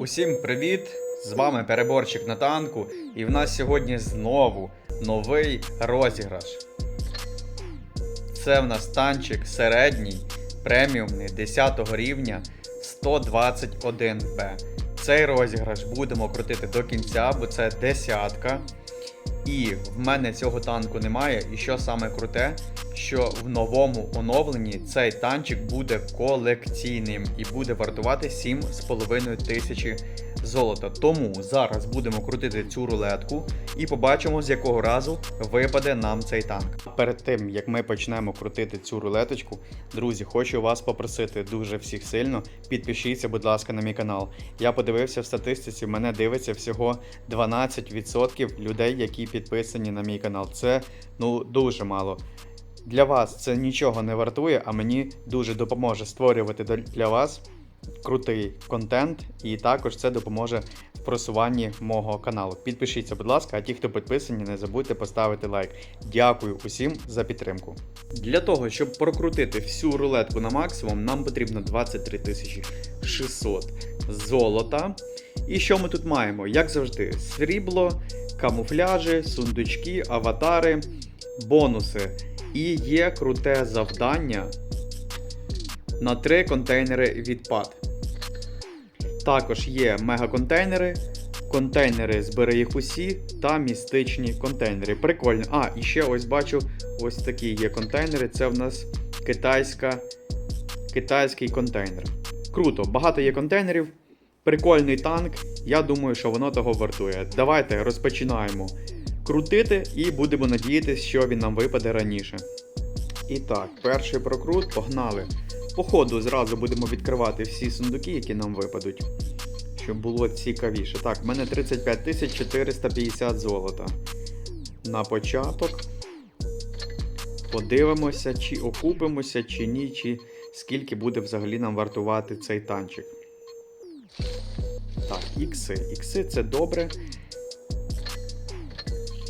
Усім привіт! З вами переборчик на танку, і в нас сьогодні знову новий розіграш. Це в нас танчик середній, преміумний 10 рівня 121Б. Цей розіграш будемо крутити до кінця, бо це десятка. І в мене цього танку немає. І що саме круте, що в новому оновленні цей танчик буде колекційним і буде вартувати 7,5 тисячі золота. Тому зараз будемо крутити цю рулетку і побачимо, з якого разу випаде нам цей танк. Перед тим як ми почнемо крутити цю рулеточку, друзі, хочу вас попросити дуже всіх сильно. Підпишіться, будь ласка, на мій канал. Я подивився в статистиці, мене дивиться всього 12% людей, які підписані на мій канал. Це ну дуже мало. Для вас це нічого не вартує, а мені дуже допоможе створювати для вас крутий контент, і також це допоможе в просуванні мого каналу. Підпишіться, будь ласка, а ті, хто підписані, не забудьте поставити лайк. Дякую усім за підтримку. Для того, щоб прокрутити всю рулетку на максимум, нам потрібно 23 600 золота. І що ми тут маємо? Як завжди, срібло, камуфляжі, сундучки, аватари, бонуси. І є круте завдання на 3 контейнери відпад. Також є мегаконтейнери, контейнери збери їх усі та містичні контейнери. Прикольно. А, і ще ось бачу, ось такі є контейнери. Це в нас китайська, китайський контейнер. Круто, багато є контейнерів. Прикольний танк. Я думаю, що воно того вартує. Давайте розпочинаємо крутити і будемо надіятися, що він нам випаде раніше. І так, перший прокрут, погнали. По ходу зразу будемо відкривати всі сундуки, які нам випадуть. Щоб було цікавіше. Так, в мене 35 450 золота. На початок. Подивимося, чи окупимося, чи ні, чи скільки буде взагалі нам вартувати цей танчик. Так, ікси. Ікси це добре.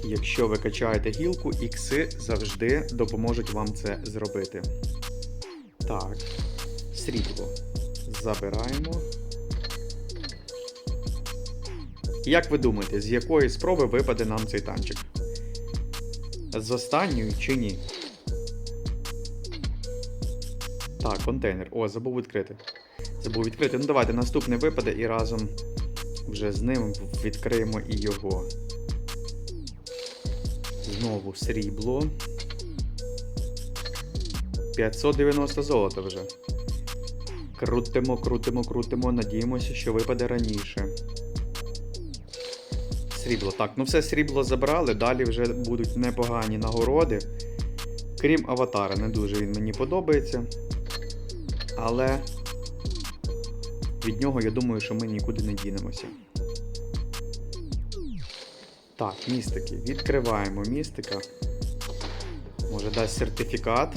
Якщо ви качаєте гілку, ікси завжди допоможуть вам це зробити. Так, срібло. Забираємо. Як ви думаєте, з якої спроби випаде нам цей танчик? З останньої чи ні? Так, контейнер. О, забув відкрити. Забув відкрити. Ну давайте наступний випаде і разом вже з ним відкриємо і його. Знову срібло. 590 золота вже. Крутимо, крутимо, крутимо. Надіємося, що випаде раніше. Срібло. Так, ну все срібло забрали. Далі вже будуть непогані нагороди. Крім аватара, не дуже він мені подобається. Але від нього я думаю, що ми нікуди не дінемося. Так, містики. Відкриваємо містика. Може дасть сертифікат.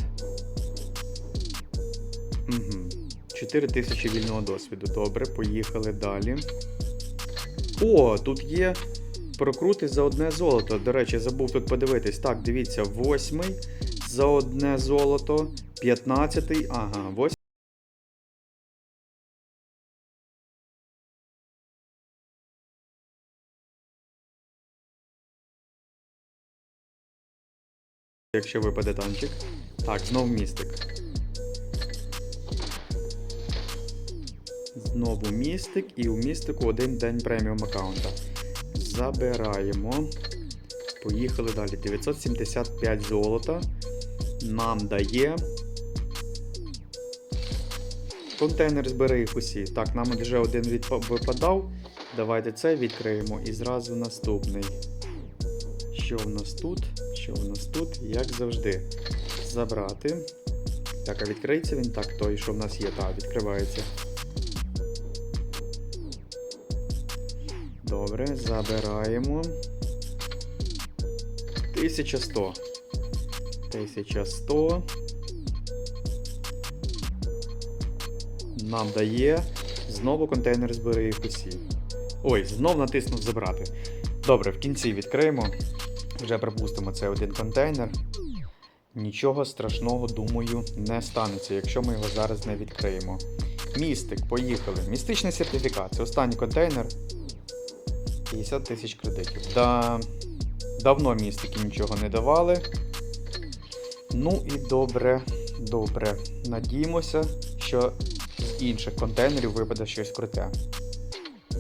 Угу. 4000 вільного досвіду. Добре, поїхали далі. О, тут є прокрути за одне золото. До речі, забув тут подивитись. Так, дивіться, восьмий за одне золото. 15. Ага, 8. Якщо випаде танчик. Так, знов містик. Знову містик, і у містику один день преміум аккаунта. Забираємо. Поїхали далі. 975 золота. Нам дає. Контейнер збери їх усі. Так, нам вже один відпа- випадав. Давайте це відкриємо і зразу наступний. Що в нас тут? Що в нас тут? Як завжди. Забрати. Так, а відкриється він? Так, той, що в нас є, так, відкривається. Добре, забираємо. 1100. 1100. Нам дає. Знову контейнер збери усі. Ой, знов натиснув забрати. Добре, в кінці відкриємо. Вже припустимо це один контейнер. Нічого страшного, думаю, не станеться, якщо ми його зараз не відкриємо. Містик, поїхали. Містичний сертифікат. Це останній контейнер. 50 тисяч кредитів. Да, давно містики нічого не давали. Ну і добре, добре. Надіємося, що з інших контейнерів випаде щось круте.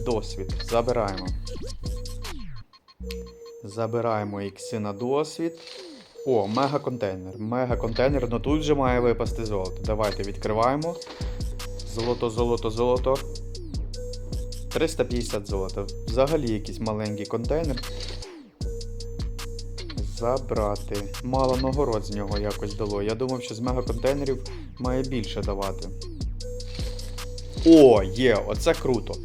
Досвід. Забираємо. Забираємо ікси на досвід. О, мега контейнер. Мега контейнер, ну тут же має випасти золото. Давайте відкриваємо. Золото, золото, золото. 350 золота. Взагалі якийсь маленький контейнер. Забрати. Мало нагород з нього якось дало. Я думав, що з мегаконтейнерів має більше давати. О, є, оце круто.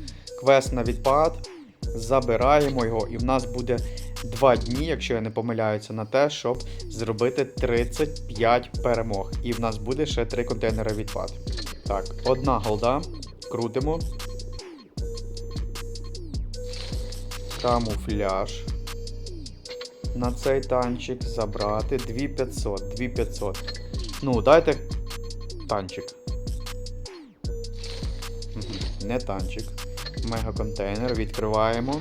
Квест на відпад. Забираємо його, і в нас буде 2 дні, якщо я не помиляюся, на те, щоб зробити 35 перемог. І в нас буде ще 3 контейнери відпад. Так, одна голда. Крутимо. Камуфляж. На цей танчик забрати 2500, 2500. Ну, дайте танчик. Не танчик. Мегаконтейнер. Відкриваємо.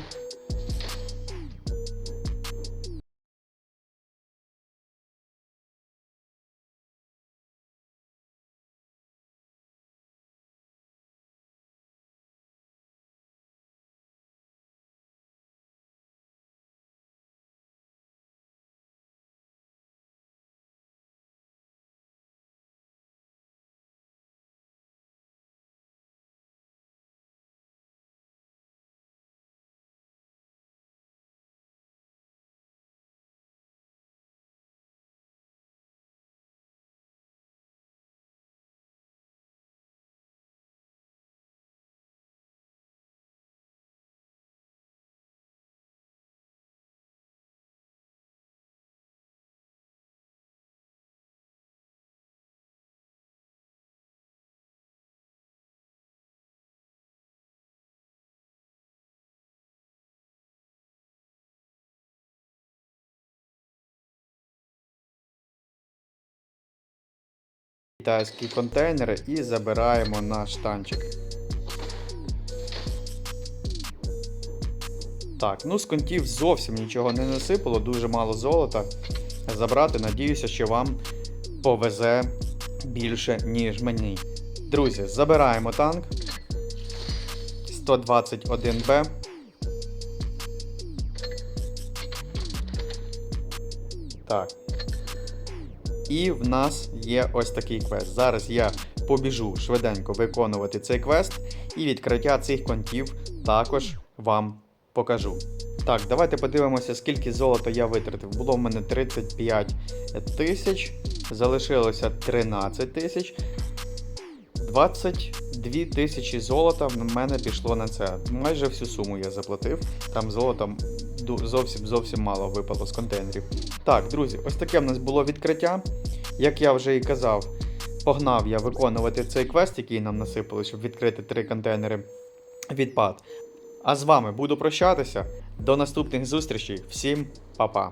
Китайські контейнери і забираємо наш танчик. Так, ну з контів зовсім нічого не насипало, дуже мало золота. Забрати, надіюся, що вам повезе більше, ніж мені. Друзі, забираємо танк. 121Б. Так. І в нас є ось такий квест. Зараз я побіжу швиденько виконувати цей квест, і відкриття цих контів також вам покажу. Так, давайте подивимося, скільки золота я витратив. Було в мене 35 тисяч, залишилося 13 тисяч. 22 тисячі золота в мене пішло на це. Майже всю суму я заплатив. Там золота ду- зовсім зовсім мало випало з контейнерів. Так, друзі, ось таке в нас було відкриття. Як я вже і казав, погнав я виконувати цей квест, який нам насипали, щоб відкрити три контейнери відпад. А з вами буду прощатися. До наступних зустрічей. Всім па-па.